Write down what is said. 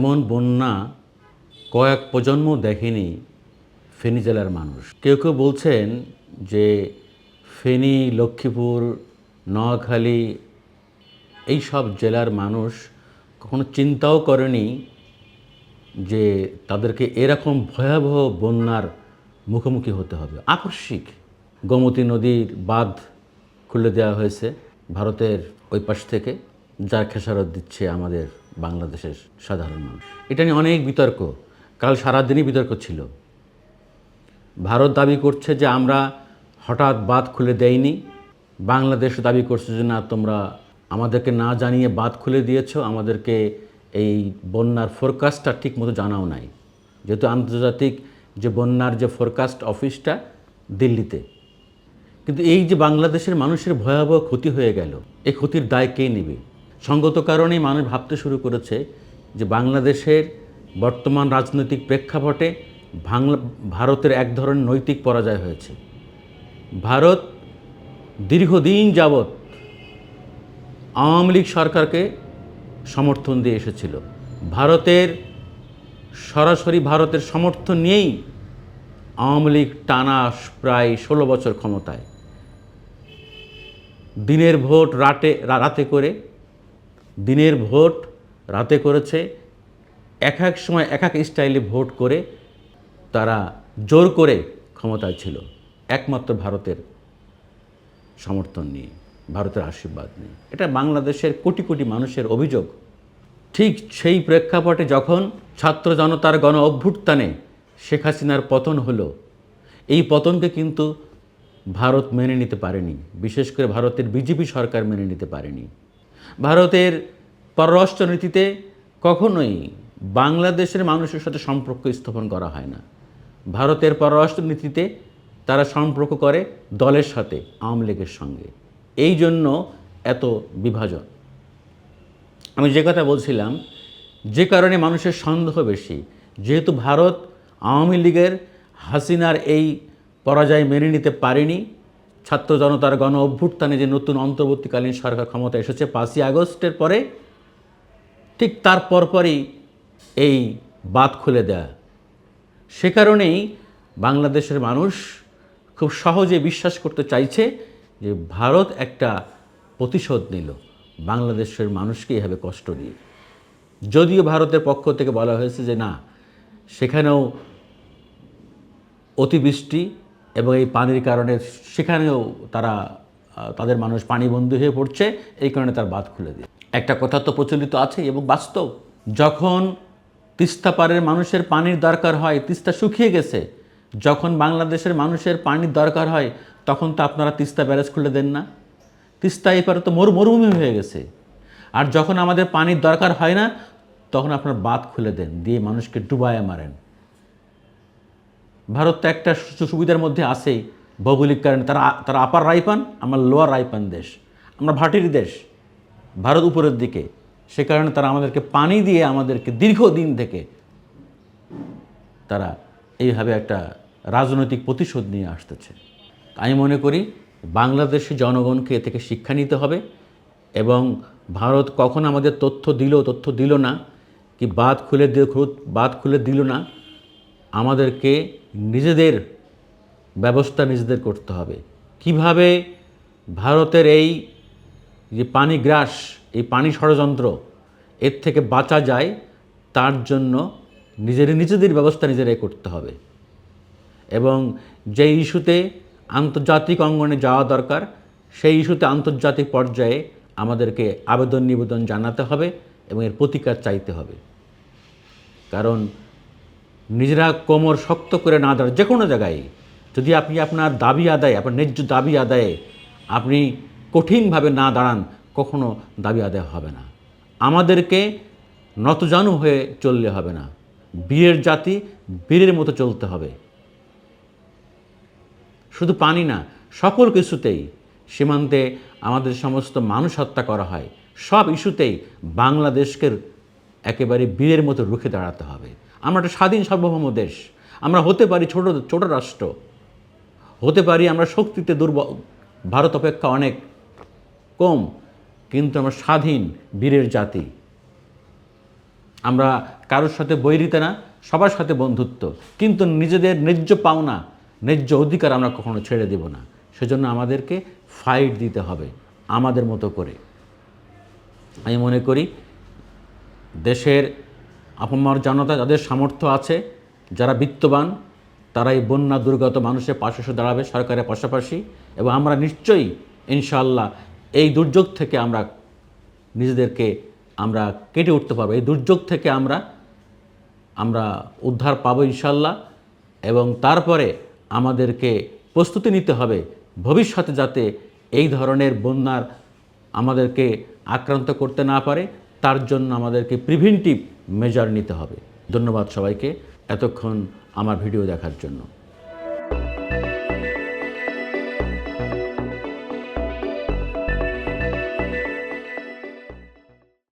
এমন বন্যা কয়েক প্রজন্ম দেখেনি ফেনী জেলার মানুষ। কেউ কেউ বলছেন যে ফেনী, লক্ষ্মীপুর, নোয়াখালী এই সব জেলার মানুষ কখনো চিন্তাও করেনি যে তাদেরকে এরকম ভয়াবহ বন্যার মুখোমুখি হতে হবে। আকস্মিক গোমতী নদীর বাঁধ খুলে দেওয়া হয়েছে ভারতের ওই পাশ থেকে, যার খেসারত দিচ্ছে আমাদের বাংলাদেশের সাধারণ মানুষ। এটা নিয়ে অনেক বিতর্ক। কাল সারাদিনই বিতর্ক ছিল। ভারত দাবি করছে যে আমরা হঠাৎ বাঁধ খুলে দেয়নি বাংলাদেশ দাবি করছে যে, না, তোমরা আমাদেরকে না জানিয়ে বাঁধ খুলে দিয়েছ। আমাদেরকে এই বন্যার ফোরকাস্টটা ঠিক মতো জানাও নাই। যেহেতু আন্তর্জাতিক যে বন্যার যে ফোরকাস্ট অফিসটা দিল্লিতে। কিন্তু এই যে বাংলাদেশের মানুষের ভয়াবহ ক্ষতি হয়ে গেল এই ক্ষতির দায় কে নেবে? সঙ্গত কারণেই মানুষ ভাবতে শুরু করেছে যে বাংলাদেশের বর্তমান রাজনৈতিক প্রেক্ষাপটে বাংলা, ভারতের এক ধরনের নৈতিক পরাজয় হয়েছে। ভারত দীর্ঘদিন যাবৎ আওয়ামী লীগ সরকারকে সমর্থন দিয়ে এসেছিল। ভারতের, সরাসরি ভারতের সমর্থন নিয়েই আওয়ামী লীগ টানা প্রায় ষোলো বছর ক্ষমতায়। দিনের ভোট রাতে রাতে করে দিনের ভোট রাতে করেছে, এক এক সময় এক এক স্টাইলে ভোট করে তারা জোর করে ক্ষমতায় ছিল। একমাত্র ভারতের সমর্থন নিয়ে, ভারতের আশীর্বাদ নিয়ে। এটা বাংলাদেশের কোটি কোটি মানুষের অভিযোগ। ঠিক সেই প্রেক্ষাপটে যখন ছাত্র জনতার গণ অভ্যুত্থানে শেখ হাসিনার পতন হলো, এই পতনকে কিন্তু ভারত মেনে নিতে পারেনি। বিশেষ করে ভারতের বিজেপি সরকার মেনে নিতে পারেনি। ভারতের পররাষ্ট্রনীতিতে কখনোই বাংলাদেশের মানুষের সাথে সম্পর্ক স্থাপন করা হয় না। ভারতের পররাষ্ট্রনীতিতে তারা সম্পর্ক করে দলের সাথে, আওয়ামী লীগের সঙ্গে। এই জন্য এত বিভাজন। আমি যে কথা বলছিলাম, যে কারণে মানুষের সন্দেহ বেশি। যেহেতু ভারত আওয়ামী লীগের হাসিনার এই পরাজয় মেনে নিতে পারেনি ছাত্র জনতার গণ অভ্যুত্থানে যে নতুন অন্তর্বর্তীকালীন সরকার ক্ষমতা এসেছে পাঁচই আগস্টের পরে, ঠিক তার পরপরই এই বাদ খুলে দেয়া। সে কারণেই বাংলাদেশের মানুষ খুব সহজে বিশ্বাস করতে চাইছে যে ভারত একটা প্রতিশোধ নিল। বাংলাদেশের মানুষকে এভাবে কষ্ট দিয়ে। যদিও ভারতের পক্ষ থেকে বলা হয়েছে যে না, সেখানেও অতিবৃষ্টি এবং এই পানির কারণে সেখানেও তারা তাদের মানুষ পানিবন্দী হয়ে পড়ছে, এই কারণে তার বাঁধ খুলে দিয়ে একটা কথা তো প্রচলিত আছে এবং বাস্তব। যখন তিস্তা পাড়ের মানুষের পানির দরকার হয়, তিস্তা শুকিয়ে গেছে, যখন বাংলাদেশের মানুষের পানির দরকার হয়, তখন তো আপনারা তিস্তা ব্যারেজ খুলে দেন না। তিস্তা এপারে তো মরু মরুভূমি হয়ে গেছে। আর যখন আমাদের পানির দরকার হয় না, তখন আপনার বাঁধ খুলে দেন, দিয়ে মানুষকে ডুবায় মারেন। ভারত তো একটা সুবিধার মধ্যে আছেই ভৌগোলিক কারণে। তারা তারা আপার রাইপান আমরা লোয়ার রাইপান দেশ। আমরা ভাটির দেশ, ভারত উপরের দিকে। সে কারণে তারা আমাদেরকে পানি দিয়ে আমাদেরকে দীর্ঘদিন থেকে তারা এইভাবে একটা রাজনৈতিক প্রতিশোধ নিয়ে আসতেছে। আমি মনে করি বাংলাদেশের জনগণকে এ থেকে শিক্ষা নিতে হবে এবং ভারত কখন আমাদের তথ্য দিল তথ্য দিল না, কি বাদ খুলে দিল বাদ খুলে দিল না, আমাদেরকে নিজেদের ব্যবস্থা নিজেদের করতে হবে। কীভাবে ভারতের এই যে পানি গ্রাস, এই পানি ষড়যন্ত্র, এর থেকে বাঁচা যায়, তার জন্য নিজের, নিজেদের ব্যবস্থা নিজেরাই করতে হবে। এবং যে ইস্যুতে আন্তর্জাতিক অঙ্গনে যাওয়া দরকার, সেই ইস্যুতে আন্তর্জাতিক পর্যায়ে আমাদেরকে আবেদন নিবেদন জানাতে হবে এবং এর প্রতিকার চাইতে হবে। কারণ নিজেরা কোমর শক্ত করে না দাঁড়ায় যে কোনো জায়গায়। যদি আপনি আপনার দাবি আদায়, আপনার ন্যায্য দাবি আদায়ে আপনি কঠিনভাবে না দাঁড়ান, কখনো দাবি আদায় হবে না। আমাদেরকে নতজানু হয়ে চললে হবে না। বীরের জাতি বীরের মতো চলতে হবে। শুধু পানি না, সকল কিছুতেই সীমান্তে আমাদের সমস্ত মানুষ হত্যা করা হয়। সব ইস্যুতেই বাংলাদেশকে একেবারে বীরের মতো রুখে দাঁড়াতে হবে। আমরা একটা স্বাধীন সার্বভৌম দেশ। আমরা হতে পারি ছোট ছোট রাষ্ট্র। হতে পারি আমরা শক্তিতে দুর্বল। ভারত অপেক্ষা অনেক কম, কিন্তু আমরা স্বাধীন বীরের জাতি। আমরা কারোর সাথে বৈরিতে না, সবার সাথে বন্ধুত্ব। কিন্তু নিজেদের ন্যায্য পাওনা, ন্যায্য অধিকার আমরা কখনো ছেড়ে দেব না। সেজন্য আমাদেরকে ফাইট দিতে হবে, আমাদের মতো করে। আমি মনে করি, দেশের আপমার জনতা যাদের সামর্থ্য আছে, যারা বিত্তবান তারা এই বন্যা দুর্গত মানুষের পাশে এসে দাঁড়াবে সরকারের পাশাপাশি এবং আমরা নিশ্চয়ই ইনশাল্লাহ এই দুর্যোগ থেকে আমরা নিজেদেরকে আমরা কেটে উঠতে পারব। এই দুর্যোগ থেকে আমরা আমরা উদ্ধার পাবো ইনশাল্লাহ এবং তারপরে আমাদেরকে প্রস্তুতি নিতে হবে ভবিষ্যতে যাতে এই ধরনের বন্যার আমাদেরকে আক্রান্ত করতে না পারে। তার জন্য আমাদেরকে প্রিভেন্টিভ মেজার নিতে হবে। ধন্যবাদ সবাইকে। এতক্ষণ আমার ভিডিও দেখার জন্য।